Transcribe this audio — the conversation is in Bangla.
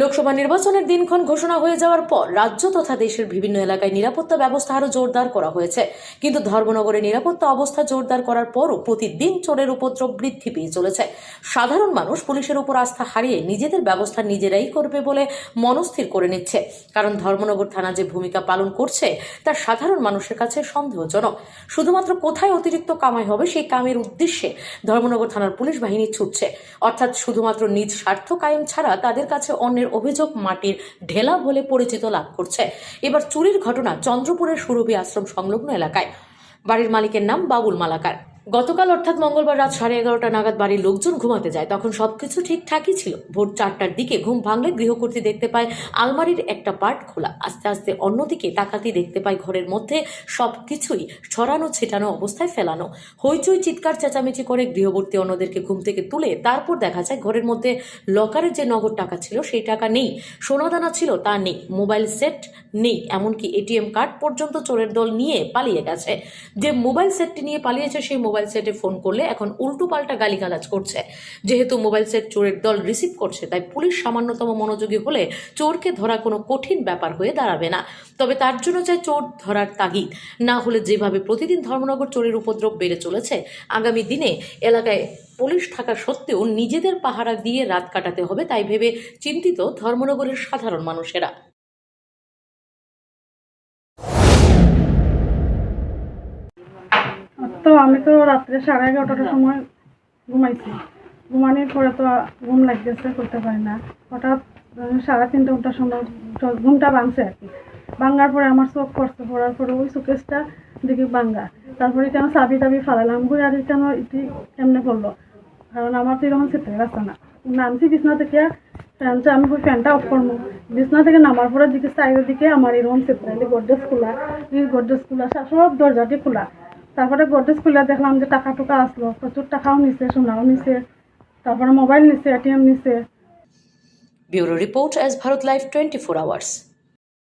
লোকসভা নির্বাচনের দিনক্ষণ ঘোষণা হয়ে যাওয়ার পর রাজ্য তথা দেশের বিভিন্ন এলাকায় নিরাপত্তা ব্যবস্থা আরও জোরদার করা হয়েছে। কিন্তু ধর্মনগরে নিরাপত্তা অবস্থা জোরদার করার পরও প্রতিদিন চোরের উপদ্রব বৃদ্ধি পেয়ে চলেছে। সাধারণ মানুষ পুলিশের উপর আস্থা হারিয়ে নিজেদের ব্যবস্থা নিজেরাই করবে বলে মনস্থির করে নিচ্ছে। কারণ ধর্মনগর থানা যে ভূমিকা পালন করছে, তা সাধারণ মানুষের কাছে সন্দেহজনক। শুধুমাত্র কোথায় অতিরিক্ত কামাই হবে সেই কামের উদ্দেশ্যে ধর্মনগর থানার পুলিশ বাহিনী ছুটছে। অর্থাৎ শুধুমাত্র নিজ স্বার্থ কায়েম ছাড়া তাদের কাছে অন্যের অভিযোগ মাটির ঢেলা বলে পরিচিত লাভ করছে। এবার চুরির ঘটনা চন্দ্রপুরের সুরভি আশ্রম সংলগ্ন এলাকায়। বাড়ির মালিকের নাম বাবুল মালাকার। গতকাল অর্থাৎ মঙ্গলবার রাত সাড়ে এগারোটা নাগাদ বাড়ির লোকজন ঘুমাতে যায়। তখন সবকিছু ঠিকঠাকই ছিল। ভোর চারটার দিকে ঘুম ভাঙলে গৃহকর্ত্রী দেখতে পায়, আলমারির একটা পার্ট খোলা। আস্তে আস্তে অন্যদিকে তাকাতেই দেখতে পায়, ঘরের মধ্যে সব কিছুই ছড়ানো, ছেটানো অবস্থায় ফেলানো। হইচই, চিৎকার, চেঁচামেচি করে গৃহবর্তী অন্যদেরকে ঘুম থেকে তুলে তারপর দেখা যায় ঘরের মধ্যে লকারের যে নগদ টাকা ছিল সেই টাকা নেই। সোনাদানা ছিল, তা নেই। মোবাইল সেট নেই, এমনকি এটিএম কার্ড পর্যন্ত চোরের দল নিয়ে পালিয়ে গেছে। যে মোবাইল সেটটি নিয়ে পালিয়েছে সেই মোবাইল সেটে ফোন করলে এখন উল্টো পাল্টা গালিগালাজ করছে। যেহেতু মোবাইল সেট চোরের দল রিসিভ করছে, তাই পুলিশ সামান্যতম মনোযোগী হলে চোরকে ধরা কোনো কঠিন ব্যাপার হয়ে দাঁড়াবে না। তবে তার জন্য চাই চোর ধরার তাগিদ। না হলে যেভাবে প্রতিদিন ধর্মনগর চোরের উপদ্রব বেড়ে চলেছে, আগামী দিনে এলাকায় পুলিশ থাকা সত্ত্বেও নিজেদের পাহারা দিয়ে রাত কাটাতে হবে, তাই ভেবে চিন্তিত ধর্মনগরের সাধারণ মানুষেরা। তো আমি তো রাত্রে সাড়ে এগারোটার সময় ঘুমাইছি। ঘুমানোর পরে তো ঘুম লাগতেছে করতে পারি না। হঠাৎ সাড়ে তিনটে ঘণ্টার সময় ঘুমটা ভাঙছে আর কি। ভাঙার পরে আমার চোখ পড়ছে পড়ার পরে ওই সুকেশটা দেখি ভাঙ্গা তারপরে কেন চাবি টাবি ফালালাম ঘুরে আর কেন ইতি কেমনে পড়ল? কারণ আমার তো এরকম চেতে রাস্তা না। নামছি বিছনা থেকে ফ্যানটা আমি ওই ফ্যানটা অফ করব? বিছনা থেকে নামার পরে দিকে সাইডের দিকে আমার এরকম চেতে গড্রেজ খোলা। এই গড্রেজ খোলা সব দরজাটি খোলা। তারপরে গোদরেজ খুলে দেখলাম যে টাকা টুকা আসলো, প্রচুর টাকাও নিছে, সোনাও নিছে, তারপরে মোবাইল নিছে এটিএম নিছে। Bureau report S Bharat live twenty four hours.